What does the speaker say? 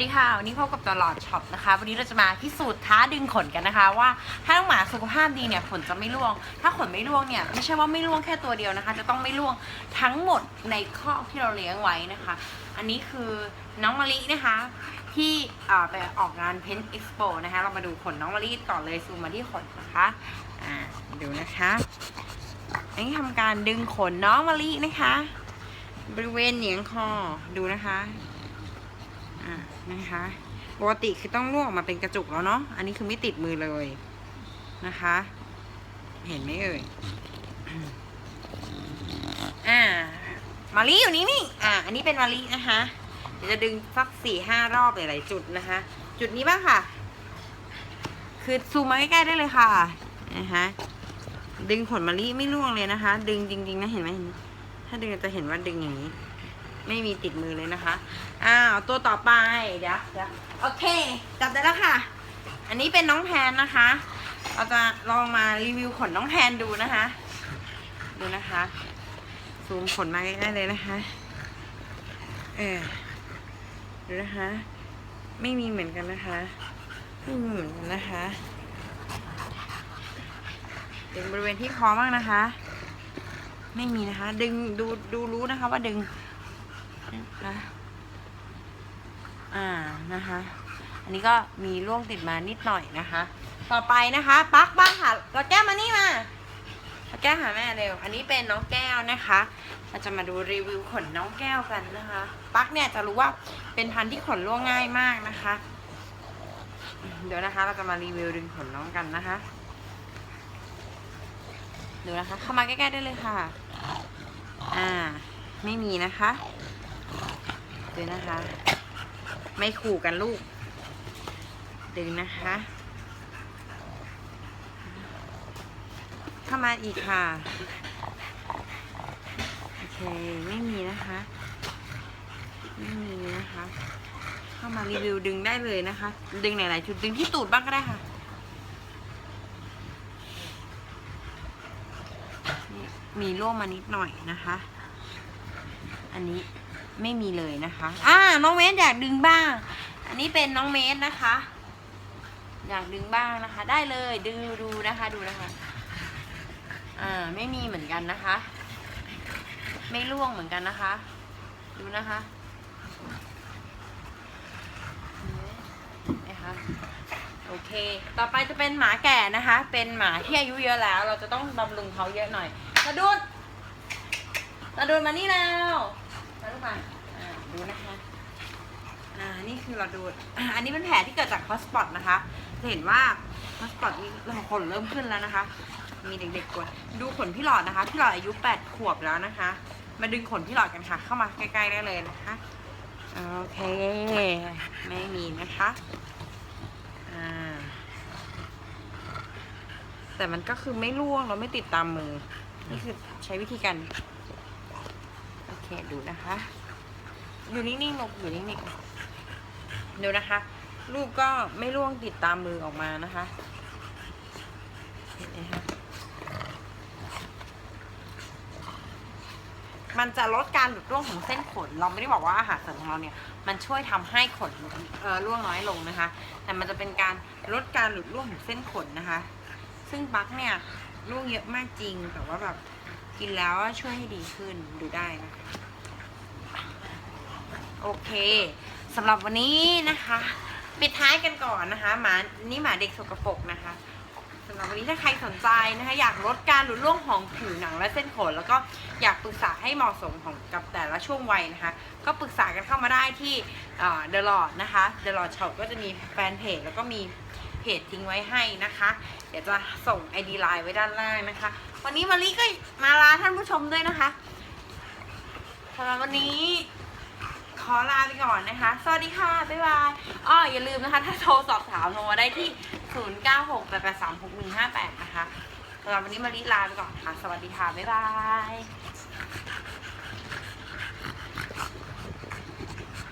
สดีค่ะ วันนี้พบกับตลอดช็อปนะคะ วันนี้เราจะมาพิสูจน์ท้าดึงขนกันนะคะ ว่าถ้าน้องหมาสุขภาพดีเนี่ยขนจะไม่ร่วง ถ้าขนไม่ร่วงเนี่ยไม่ใช่ว่าไม่ร่วงแค่ตัวเดียวนะคะ จะต้องไม่ร่วงทั้งหมดในคอกที่เราเลี้ยงไว้นะคะ อันนี้คือน้องมะลินะคะที่ไปออกงานเพนเอ็กซ์โปนะคะ เรามาดูขนน้องมะลิก่อนเลยซูมมาที่ขนนะคะอ่าดูนะคะอันนี้ทำการดึงขนน้องมะลินะคะ บริเวณเหนียงคอดูนะคะ อ่านะคะปกติคือต้องลวกออกมาเป็นกระจุกแล้วเนาะอันนี้คือไม่ติดมือเลยนะคะ เห็นไหมเอ่ยอ่ามาลีอยู่นี่นี่อ่าอันนี้เป็นมาลีนะคะเดี๋ยวจะดึงสักสี่ห้ารอบหลายๆจุดนะคะ จุดนี้บ้างค่ะ คือซูมมาใกล้ๆได้เลยค่ะนะคะดึงขนมะลิไม่ร่วงเลยนะคะ ดึงจริงๆนะเห็นไหมเห็นไหมถ้าดึงจะเห็นว่าดึงอย่างนี้ ไม่มีติดมือเลยนะคะ อ้าว ตัวต่อไป เดี๋ยวเดี๋ยวโอเค จับได้แล้วค่ะ อันนี้เป็นน้องแพนนะคะ เราจะลองมารีวิวขนน้องแพนดูนะคะ ดูนะคะ ซูมขนมาใกล้ๆเลยนะคะ เออ ดูนะคะ ไม่มีเหมือนกันนะคะ ไม่มีเหมือนกันนะคะดึงบริเวณที่คอมากนะคะ ไม่มีนะคะ ดึงดูดูรู้นะคะว่าดึง นะอ่านะคะ อันนี้ก็มีร่วงติดมานิดหน่อยนะคะ ต่อไปนะคะปั๊กบ้างค่ะเราแก้มานี่มาเราแก้วหาแม่เร็ว อันนี้เป็นน้องแก้วนะคะ เราจะมาดูรีวิวขนน้องแก้วกันนะคะ ปั๊กเนี่ยจะรู้ว่าเป็นพันธุ์ที่ขนร่วงง่ายมากนะคะ เดี๋ยวนะคะ เราจะมารีวิวดึงขนน้องกันนะคะดูนะคะ เข้ามาใกล้ๆได้เลยค่ะ อ่า ไม่มีนะคะ ดูนะคะ ไม่ขู่กันลูก ดึงนะคะ เข้ามาอีกค่ะ โอเค ไม่มีนะคะ ไม่มีนะคะ เข้ามารีวิวดึงได้เลยนะคะ ดึงหลายๆจุด ดึงที่ตูดบ้างก็ได้ค่ะมีร่วงมานิดหน่อยนะคะ อันนี้ ไม่มีเลยนะคะอ่าน้องเมสอยากดึงบ้าง อันนี้เป็นน้องเมสนะคะ อยากดึงบ้างนะคะ ได้เลยดูดูนะคะดูนะคะอ่าไม่มีเหมือนกันนะคะ ไม่ร่วงเหมือนกันนะคะ ดูนะคะนไหมคะโอเค ต่อไปจะเป็นหมาแก่นะคะ เป็นหมาที่อายุเยอะแล้ว เราจะต้องบำรุงเขาเยอะหน่อยกระดุดกระดุดมานี่แล้ว มาลูกมาดูนะคะ อ่า นี่คือเราดูอันนี้เป็นแผลที่เกิดจากฮอสปอตนะคะ จะเห็นว่าฮอสปอตนี่ขนเริ่มขึ้นแล้วนะคะ มีเด็กๆกด ดูขนพี่หลอดนะคะ พี่หลอดอายุ8ขวบแล้วนะคะ มาดึงขนพี่หลอดกันค่ะ เข้ามาใกล้ๆได้เลยนะคะ โอเค ไม่มีนะคะ อ่า แต่มันก็คือไม่ร่วงแล้วไม่ติดตามมือ นี่คือใช้วิธีการ โอเคดูนะคะ อยู่นิ่งๆลงอยู่นิ่งๆดูนะคะ ลูกก็ไม่ร่วงติดตามมือออกมานะคะเห็นไหมคะมันจะลดการหลุดร่วงของเส้นขน เราไม่ได้บอกว่าอาหารเสริมของเราเนี่ย มันช่วยทำให้ขนเออร่วงน้อยลงนะคะ แต่มันจะเป็นการลดการหลุดร่วงของเส้นขนนะคะ ซึ่งบักเนี่ยร่วงเยอะมากจริงแต่ว่าแบบ กินแล้วช่วยให้ดีขึ้นดูได้นะคะโอเคสำหรับวันนี้นะคะปิดท้ายกันก่อนนะคะหมานี่หมาเด็กสกปรกนะคะสำหรับวันนี้ถ้าใครสนใจนะคะ อยากลดการหลุดร่วงของผิวหนังและเส้นขน แล้วก็อยากปรึกษาให้เหมาะสมของกับแต่ละช่วงวัยนะคะ ก็ปรึกษากันเข้ามาได้ที่เดอะลอดนะคะเดอะลอดช็อปก็จะมีแฟนเพจแล้วก็มี เพจทิ้งไว้ให้นะคะ เดี๋ยวจะส่ง ID ไลน์ไว้ด้านล่างนะคะ วันนี้มารีก็มาลาท่านผู้ชมด้วยนะคะสำหรับวันนี้ขอลาไปก่อนนะคะ สวัสดีค่ะ บ๊ายบายอ้ออย่าลืมนะคะ ถ้าโทรสอบถามโทรมาได้ที่ 0968836158 นะคะสำหรับวันนี้มารีลาไปก่อนค่ะ สวัสดีค่ะ บ๊ายบาย